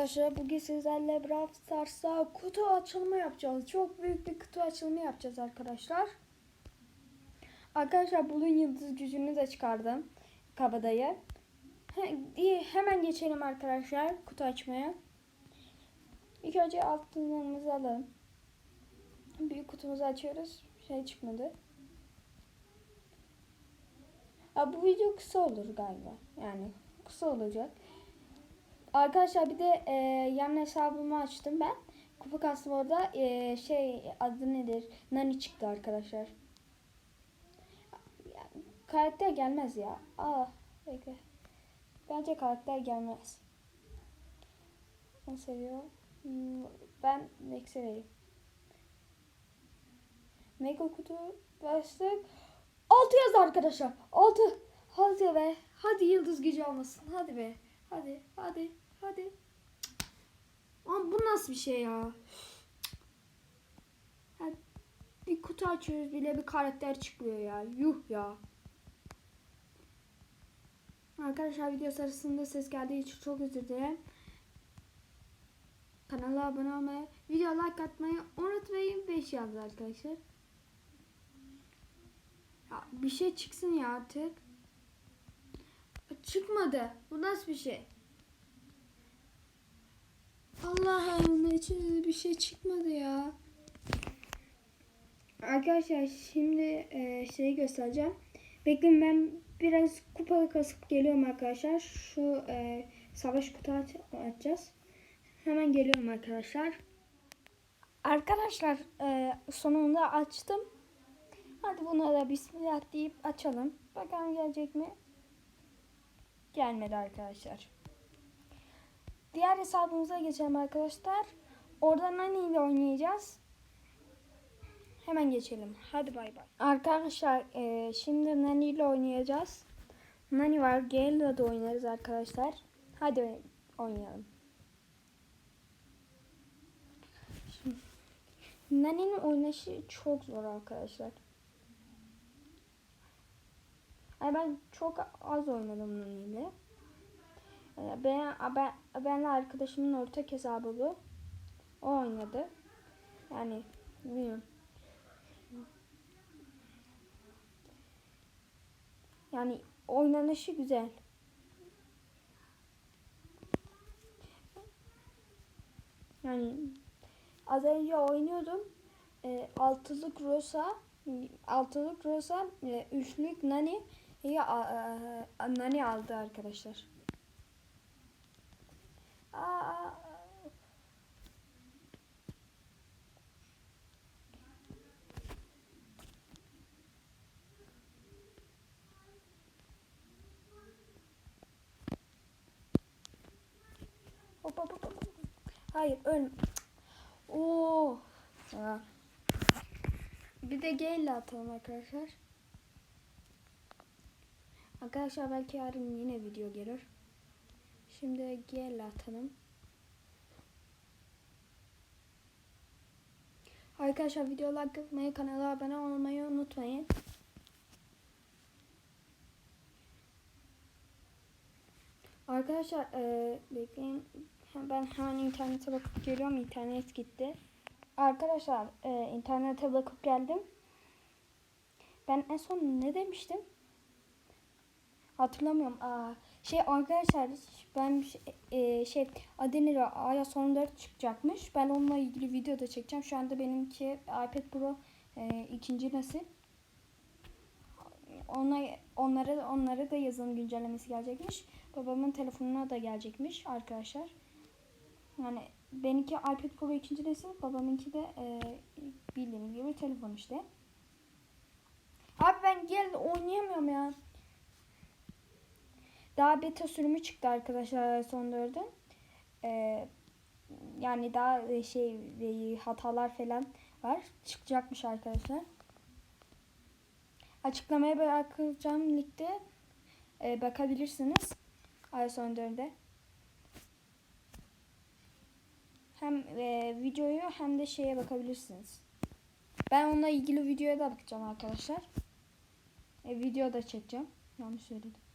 arkadaşlar bugün sizlerle Brawl Stars'ta kutu açılımı yapacağız. Çok büyük bir kutu açılımı yapacağız arkadaşlar. Arkadaşlar bunun yıldız gücünü de çıkardım. Kabadayı. He, hemen geçelim arkadaşlar kutu açmaya. İlk önce altınlarımızı alalım. Büyük kutumuzu açıyoruz. Şey çıkmadı. Ya bu video kısa olur galiba. Yani kısa olacak. Arkadaşlar bir de e, yan hesabımı açtım ben. Kupa kastım orada e, şey adı nedir? Nani çıktı arkadaşlar. Karakter gelmez ya. Aa bekle. Bence karakter gelmez. Ben seviyor. Hmm, Ben Max'e vereyim. Mega kutu başlık. 6 yazdı arkadaşlar. 6. Hadi be. Hadi yıldız gücü olmasın. Hadi be. Hadi. Hadi. Hadi. Ama bu nasıl bir şey ya? Bir kutu açıyoruz bile bir karakter çıkmıyor ya. Yuh ya. Arkadaşlar video sırasında ses geldiği için çok özür dilerim. Kanala abone olmayı, video like atmayı unutmayın. 5 yazdı arkadaşlar. Ya bir şey çıksın ya artık. Çıkmadı. Bu nasıl bir şey? Allah'ım için bir şey çıkmadı ya. Arkadaşlar şimdi e, şeyi göstereceğim. Bekleyin ben biraz kupa kasıp geliyorum arkadaşlar. Şu e, savaş kutu aç açacağız. Hemen geliyorum arkadaşlar. Arkadaşlar e, sonunda açtım. Hadi buna da bismillah deyip açalım. Bakalım gelecek mi? Gelmedi arkadaşlar. Diğer hesabımıza geçelim arkadaşlar. Orada Nani ile oynayacağız. Hemen geçelim. Hadi bay bay. Arkadaşlar e, şimdi Nani ile oynayacağız. Nani var. Gale'la da oynarız arkadaşlar. Hadi oynayalım. Nani'nin oynayışı çok zor arkadaşlar. Yani ben çok az oynadım ile. Ee, Ben, ben, benle arkadaşımın ortak hesabı bu. O oynadı. Yani bilmiyorum. Yani oynanışı güzel. Yani az önce oynuyordum. E, altılık Rosa, altılık Rosa, e, üçlük Nani, ya, a, Nani aldı arkadaşlar. Aa, Hop hop hop. Hayır ölme. Oo. Bir de G ile atalım arkadaşlar. Arkadaşlar belki yarın yine video gelir. Şimdi G ile atalım. Arkadaşlar video like kanala abone olmayı unutmayın. Arkadaşlar e, bekleyin. Ben hemen internete bakıp geliyorum. İnternet gitti. Arkadaşlar e, internete bakıp geldim. Ben en son ne demiştim? Hatırlamıyorum. Aa, şey arkadaşlar ben şey, e, şey Adenira iOS 14 çıkacakmış. Ben onunla ilgili video da çekeceğim. Şu anda benimki iPad Pro e, ikinci nesil. Ona, onlara, onlara da yazılım güncellemesi gelecekmiş. Babamın telefonuna da gelecekmiş arkadaşlar. Yani benimki iPad Pro ikinci nesil. Babamınki de e, bildiğim gibi telefon işte. Abi ben gel oynayamıyorum ya. Daha beta sürümü çıktı arkadaşlar son 4'ün. Ee, yani daha şey hatalar falan var. Çıkacakmış arkadaşlar. Açıklamaya bırakacağım ligde ee, bakabilirsiniz. iOS 14'de. Hem e, videoyu hem de şeye bakabilirsiniz. Ben onunla ilgili videoya da bakacağım arkadaşlar. E, video da çekeceğim. Yanlış söyledim.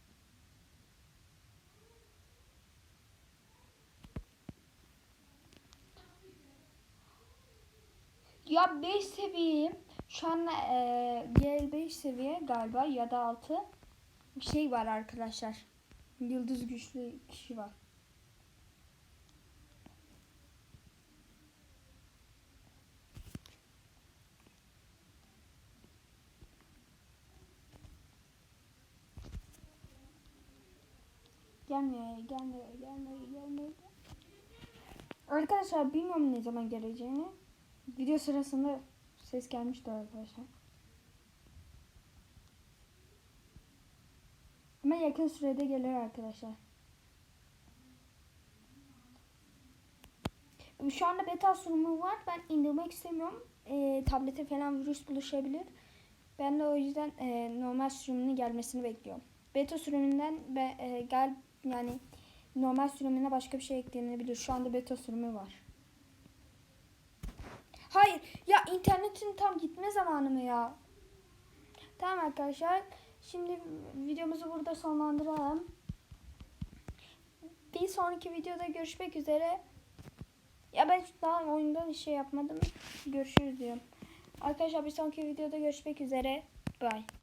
Ya 5 seviyeyim. Şu an e, gel 5 seviye galiba ya da 6. Bir şey var arkadaşlar. Yıldız güçlü kişi var. Gelmiyor, gelmiyor, gelmiyor, gelmiyor. Arkadaşlar bilmiyorum ne zaman geleceğini. Video sırasında ses gelmişti arkadaşlar. Ama yakın sürede gelir arkadaşlar. Şu anda beta sunumu var. Ben indirmek istemiyorum. Ee, tablete falan virüs buluşabilir. Ben de o yüzden e, normal sürümünün gelmesini bekliyorum. Beta sürümünden be, e, gel yani normal sürümüne başka bir şey eklenebilir. Şu anda beta sürümü var. Hayır ya internetin tam gitme zamanı mı ya? Tamam arkadaşlar. Şimdi videomuzu burada sonlandıralım. Bir sonraki videoda görüşmek üzere. Ya ben daha oyundan şey yapmadım. Görüşürüz diyorum. Arkadaşlar bir sonraki videoda görüşmek üzere. Bye.